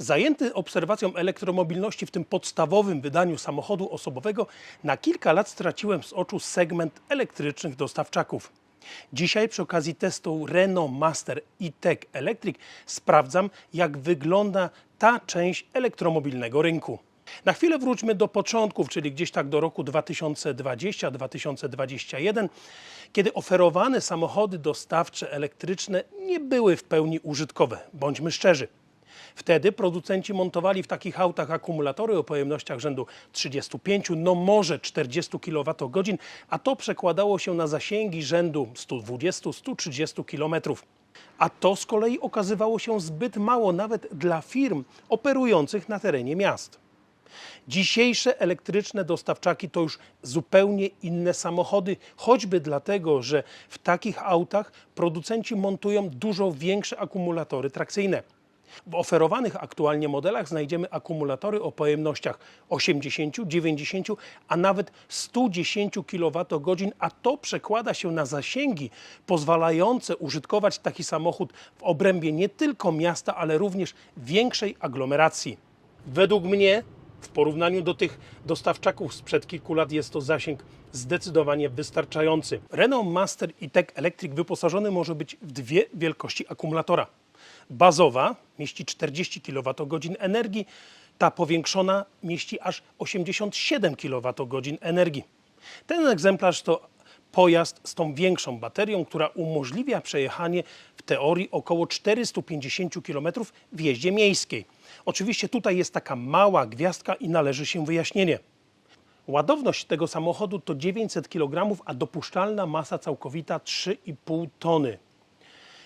Zajęty obserwacją elektromobilności w tym podstawowym wydaniu samochodu osobowego, na kilka lat straciłem z oczu segment elektrycznych dostawczaków. Dzisiaj przy okazji testu Renault Master e-Tech Electric sprawdzam, jak wygląda ta część elektromobilnego rynku. Na chwilę wróćmy do początków, czyli gdzieś tak do roku 2020-2021, kiedy oferowane samochody dostawcze elektryczne nie były w pełni użytkowe. Bądźmy szczerzy. Wtedy producenci montowali w takich autach akumulatory o pojemnościach rzędu 35, no może 40 kWh, a to przekładało się na zasięgi rzędu 120-130 km. A to z kolei okazywało się zbyt mało nawet dla firm operujących na terenie miast. Dzisiejsze elektryczne dostawczaki to już zupełnie inne samochody, choćby dlatego, że w takich autach producenci montują dużo większe akumulatory trakcyjne. W oferowanych aktualnie modelach znajdziemy akumulatory o pojemnościach 80, 90, a nawet 110 kWh, a to przekłada się na zasięgi pozwalające użytkować taki samochód w obrębie nie tylko miasta, ale również większej aglomeracji. Według mnie w porównaniu do tych dostawczaków sprzed kilku lat jest to zasięg zdecydowanie wystarczający. Renault Master e-Tech Electric wyposażony może być w dwie wielkości akumulatora. Bazowa mieści 40 kWh energii, ta powiększona mieści aż 87 kWh energii. Ten egzemplarz to pojazd z tą większą baterią, która umożliwia przejechanie w teorii około 450 km w jeździe miejskiej. Oczywiście tutaj jest taka mała gwiazdka i należy się wyjaśnienie. Ładowność tego samochodu to 900 kg, a dopuszczalna masa całkowita 3,5 tony.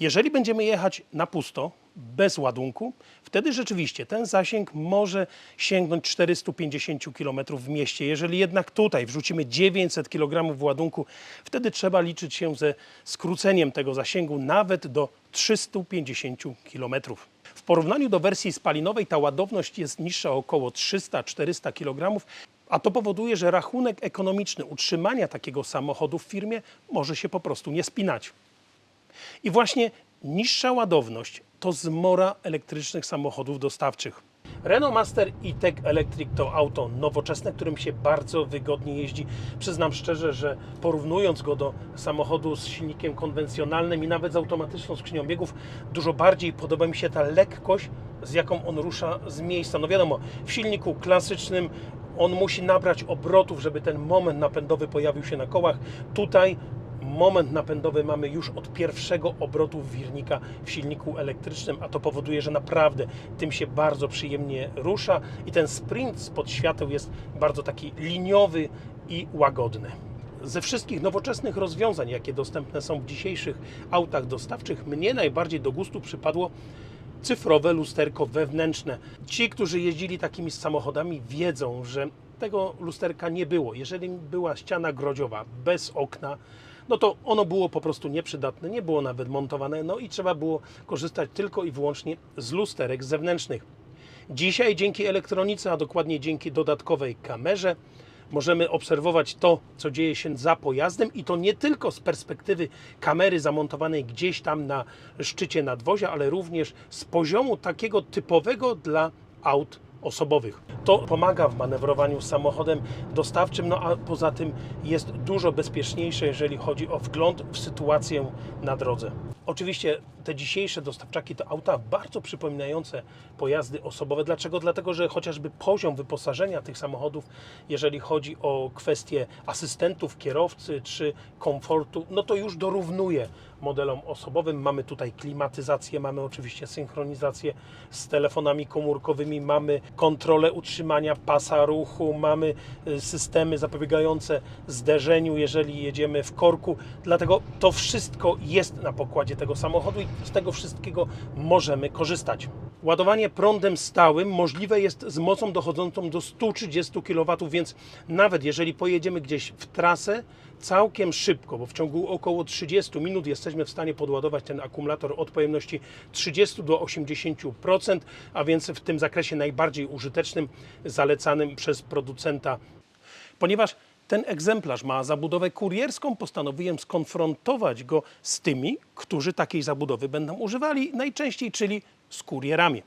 Jeżeli będziemy jechać na pusto, bez ładunku, wtedy rzeczywiście ten zasięg może sięgnąć 450 km w mieście. Jeżeli jednak tutaj wrzucimy 900 kg ładunku, wtedy trzeba liczyć się ze skróceniem tego zasięgu nawet do 350 km. W porównaniu do wersji spalinowej ta ładowność jest niższa około 300-400 kg, a to powoduje, że rachunek ekonomiczny utrzymania takiego samochodu w firmie może się po prostu nie spinać. I właśnie niższa ładowność to zmora elektrycznych samochodów dostawczych. Renault Master e-Tech Electric to auto nowoczesne, którym się bardzo wygodnie jeździ. Przyznam szczerze, że porównując go do samochodu z silnikiem konwencjonalnym i nawet z automatyczną skrzynią biegów, dużo bardziej podoba mi się ta lekkość, z jaką on rusza z miejsca. No wiadomo, w silniku klasycznym on musi nabrać obrotów, żeby ten moment napędowy pojawił się na kołach. Tutaj moment napędowy mamy już od pierwszego obrotu wirnika w silniku elektrycznym, a to powoduje, że naprawdę tym się bardzo przyjemnie rusza i ten sprint spod świateł jest bardzo taki liniowy i łagodny. Ze wszystkich nowoczesnych rozwiązań, jakie dostępne są w dzisiejszych autach dostawczych, mnie najbardziej do gustu przypadło cyfrowe lusterko wewnętrzne. Ci, którzy jeździli takimi samochodami, wiedzą, że tego lusterka nie było. Jeżeli była ściana grodziowa bez okna, no to ono było po prostu nieprzydatne, nie było nawet montowane, no i trzeba było korzystać tylko i wyłącznie z lusterek zewnętrznych. Dzisiaj dzięki elektronice, a dokładnie dzięki dodatkowej kamerze, możemy obserwować to, co dzieje się za pojazdem i to nie tylko z perspektywy kamery zamontowanej gdzieś tam na szczycie nadwozia, ale również z poziomu takiego typowego dla aut osobowych. To pomaga w manewrowaniu samochodem dostawczym, no a poza tym jest dużo bezpieczniejsze, jeżeli chodzi o wgląd w sytuację na drodze. Oczywiście te dzisiejsze dostawczaki to auta bardzo przypominające pojazdy osobowe. Dlaczego? Dlatego, że chociażby poziom wyposażenia tych samochodów, jeżeli chodzi o kwestie asystentów kierowcy czy komfortu, no to już dorównuje modelom osobowym. Mamy tutaj klimatyzację, mamy oczywiście synchronizację z telefonami komórkowymi, mamy kontrolę utrzymania pasa ruchu, mamy y, systemy zapobiegające zderzeniu, jeżeli jedziemy w korku. Dlatego to wszystko jest na pokładzie tego samochodu i z tego wszystkiego możemy korzystać. Ładowanie prądem stałym możliwe jest z mocą dochodzącą do 130 kW, więc nawet jeżeli pojedziemy gdzieś w trasę, całkiem szybko, bo w ciągu około 30 minut jesteśmy w stanie podładować ten akumulator od pojemności 30 do 80%, a więc w tym zakresie najbardziej użytecznym, zalecanym przez producenta. Ponieważ ten egzemplarz ma zabudowę kurierską, postanowiłem skonfrontować go z tymi, którzy takiej zabudowy będą używali najczęściej, czyli z kurierami.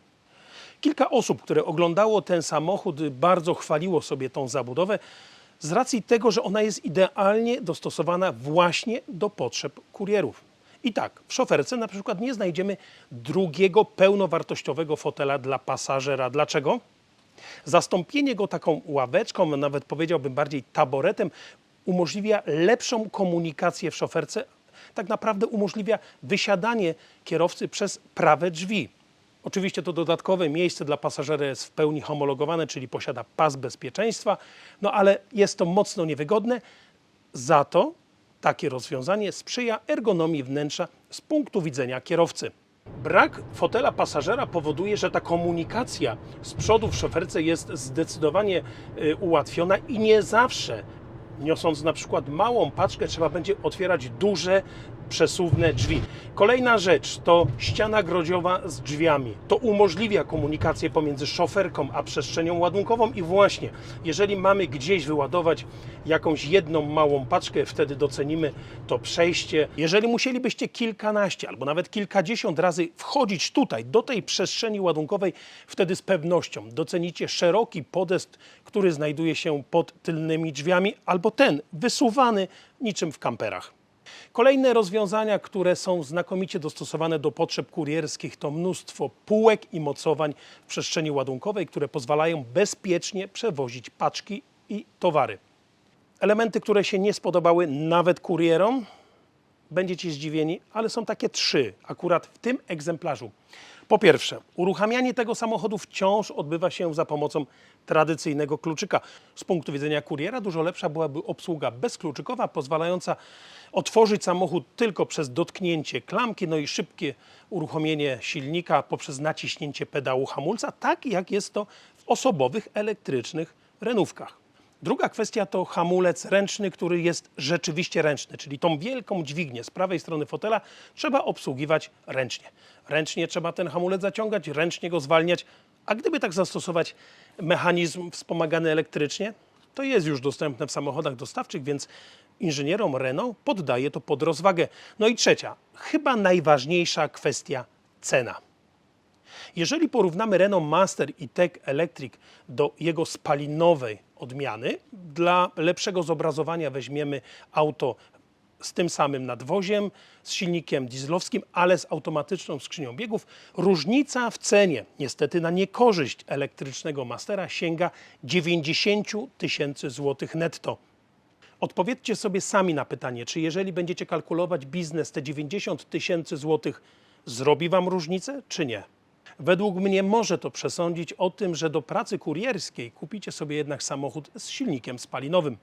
Kilka osób, które oglądało ten samochód, bardzo chwaliło sobie tą zabudowę z racji tego, że ona jest idealnie dostosowana właśnie do potrzeb kurierów. I tak, w szoferce na przykład nie znajdziemy drugiego pełnowartościowego fotela dla pasażera. Dlaczego? Zastąpienie go taką ławeczką, nawet powiedziałbym bardziej taboretem, umożliwia lepszą komunikację w szoferce. Tak naprawdę umożliwia wysiadanie kierowcy przez prawe drzwi. Oczywiście to dodatkowe miejsce dla pasażera jest w pełni homologowane, czyli posiada pas bezpieczeństwa, no ale jest to mocno niewygodne. Za to takie rozwiązanie sprzyja ergonomii wnętrza z punktu widzenia kierowcy. Brak fotela pasażera powoduje, że ta komunikacja z przodu w szoferce jest zdecydowanie y, ułatwiona i nie zawsze, niosąc na przykład małą paczkę, trzeba będzie otwierać duże, przesuwne drzwi. Kolejna rzecz to ściana grodziowa z drzwiami. To umożliwia komunikację pomiędzy szoferką a przestrzenią ładunkową i właśnie, jeżeli mamy gdzieś wyładować jakąś jedną małą paczkę, wtedy docenimy to przejście. Jeżeli musielibyście kilkanaście albo nawet kilkadziesiąt razy wchodzić tutaj, do tej przestrzeni ładunkowej, wtedy z pewnością docenicie szeroki podest, który znajduje się pod tylnymi drzwiami, albo ten wysuwany niczym w kamperach. Kolejne rozwiązania, które są znakomicie dostosowane do potrzeb kurierskich, to mnóstwo półek i mocowań w przestrzeni ładunkowej, które pozwalają bezpiecznie przewozić paczki i towary. Elementy, które się nie spodobały nawet kurierom, będziecie zdziwieni, ale są takie trzy akurat w tym egzemplarzu. Po pierwsze, uruchamianie tego samochodu wciąż odbywa się za pomocą tradycyjnego kluczyka. Z punktu widzenia kuriera dużo lepsza byłaby obsługa bezkluczykowa, pozwalająca otworzyć samochód tylko przez dotknięcie klamki, no i szybkie uruchomienie silnika poprzez naciśnięcie pedału hamulca, tak jak jest to w osobowych elektrycznych renówkach. Druga kwestia to hamulec ręczny, który jest rzeczywiście ręczny, czyli tą wielką dźwignię z prawej strony fotela trzeba obsługiwać ręcznie. Ręcznie trzeba ten hamulec zaciągać, ręcznie go zwalniać, a gdyby tak zastosować mechanizm wspomagany elektrycznie, to jest już dostępne w samochodach dostawczych, więc inżynierom Renault poddaje to pod rozwagę. No i trzecia, chyba najważniejsza kwestia cena. Jeżeli porównamy Renault Master i Tech Electric do jego spalinowej odmiany, dla lepszego zobrazowania weźmiemy auto z tym samym nadwoziem, z silnikiem dieslowskim, ale z automatyczną skrzynią biegów. Różnica w cenie, niestety na niekorzyść elektrycznego Mastera, sięga 90 tysięcy złotych netto. Odpowiedzcie sobie sami na pytanie, czy jeżeli będziecie kalkulować biznes, te 90 tysięcy złotych zrobi Wam różnicę, czy nie? Według mnie może to przesądzić o tym, że do pracy kurierskiej kupicie sobie jednak samochód z silnikiem spalinowym.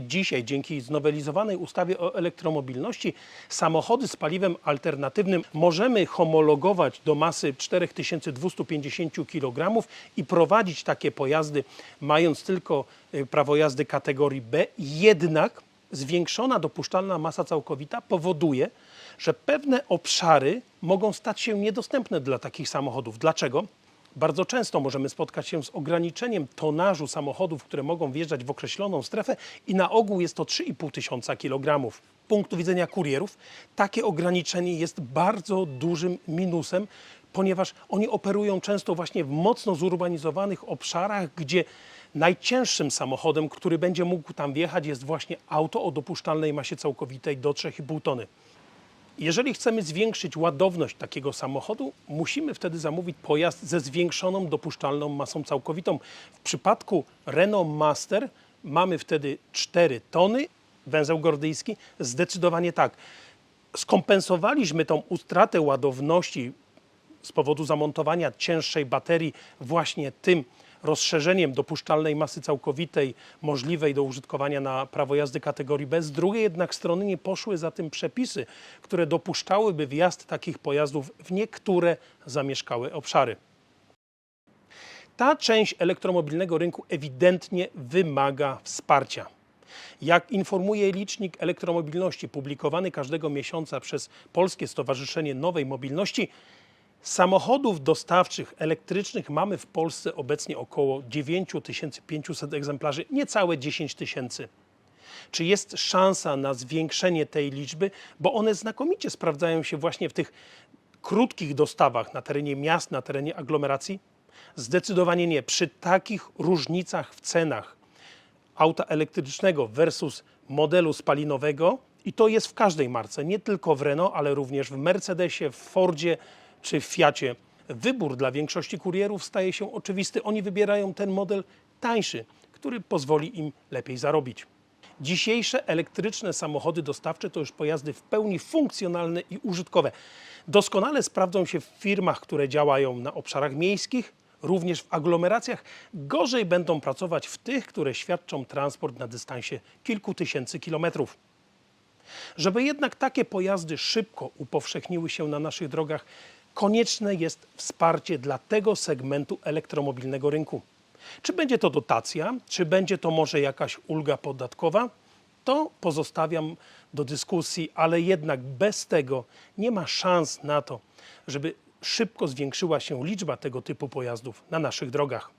Dzisiaj dzięki znowelizowanej ustawie o elektromobilności samochody z paliwem alternatywnym możemy homologować do masy 4250 kg i prowadzić takie pojazdy mając tylko y, prawo jazdy kategorii B. Jednak zwiększona dopuszczalna masa całkowita powoduje, że pewne obszary mogą stać się niedostępne dla takich samochodów. Dlaczego? Bardzo często możemy spotkać się z ograniczeniem tonażu samochodów, które mogą wjeżdżać w określoną strefę i na ogół jest to 3,5 tysiąca kilogramów. Z punktu widzenia kurierów takie ograniczenie jest bardzo dużym minusem, ponieważ oni operują często właśnie w mocno zurbanizowanych obszarach, gdzie najcięższym samochodem, który będzie mógł tam wjechać jest właśnie auto o dopuszczalnej masie całkowitej do 3,5 tony. Jeżeli chcemy zwiększyć ładowność takiego samochodu, musimy wtedy zamówić pojazd ze zwiększoną dopuszczalną masą całkowitą. W przypadku Renault Master mamy wtedy 4 tony, węzeł gordyjski, zdecydowanie tak. Skompensowaliśmy tą utratę ładowności z powodu zamontowania cięższej baterii właśnie tym rozszerzeniem dopuszczalnej masy całkowitej możliwej do użytkowania na prawo jazdy kategorii B. Z drugiej jednak strony nie poszły za tym przepisy, które dopuszczałyby wjazd takich pojazdów w niektóre zamieszkałe obszary. Ta część elektromobilnego rynku ewidentnie wymaga wsparcia. Jak informuje licznik elektromobilności publikowany każdego miesiąca przez Polskie Stowarzyszenie Nowej Mobilności, Samochodów dostawczych elektrycznych mamy w Polsce obecnie około 9500 egzemplarzy, niecałe 10 tysięcy. Czy jest szansa na zwiększenie tej liczby, bo one znakomicie sprawdzają się właśnie w tych krótkich dostawach na terenie miast, na terenie aglomeracji? Zdecydowanie nie. Przy takich różnicach w cenach auta elektrycznego versus modelu spalinowego i to jest w każdej marce, nie tylko w Renault, ale również w Mercedesie, w Fordzie czy w Fiacie. Wybór dla większości kurierów staje się oczywisty. Oni wybierają ten model tańszy, który pozwoli im lepiej zarobić. Dzisiejsze elektryczne samochody dostawcze to już pojazdy w pełni funkcjonalne i użytkowe. Doskonale sprawdzą się w firmach, które działają na obszarach miejskich, również w aglomeracjach. Gorzej będą pracować w tych, które świadczą transport na dystansie kilku tysięcy kilometrów. Żeby jednak takie pojazdy szybko upowszechniły się na naszych drogach, konieczne jest wsparcie dla tego segmentu elektromobilnego rynku. Czy będzie to dotacja, czy będzie to może jakaś ulga podatkowa, to pozostawiam do dyskusji, ale jednak bez tego nie ma szans na to, żeby szybko zwiększyła się liczba tego typu pojazdów na naszych drogach.